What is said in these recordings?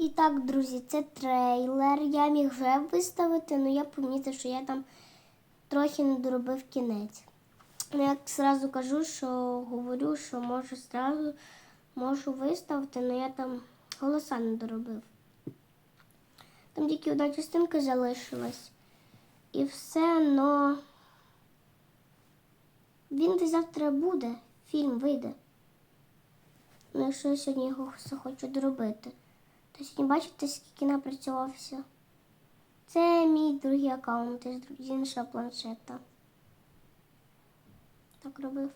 І так, друзі, це трейлер. Я міг вже виставити, але я помітив, що я там трохи не доробив кінець. Ну, як зразу кажу, що говорю, що можу зразу можу виставити, але я там голоса не доробив. Там тільки одна частинка залишилась. І все, но він десь завтра буде, фільм вийде. Ну, якщо я сьогодні його захочу доробити. То сьогодні бачите, скільки напрацювався. Це мій другий аккаунт з іншого планшета. Так робив.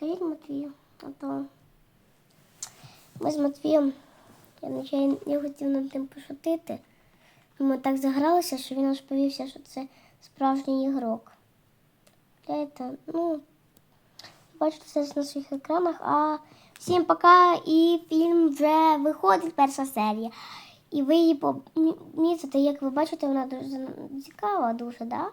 Кажіть Матвію, а то ми з Матвієм, я, нечайно- я хотів над тим пошутити. Ми так загралися, що він аж повівся, що це справжній ігрок. Гляньте, ну, бачите це на своїх екранах. А всім пока! І фільм вже виходить перша серія. І ви її помітите, як ви бачите, вона дуже цікава, дуже, да?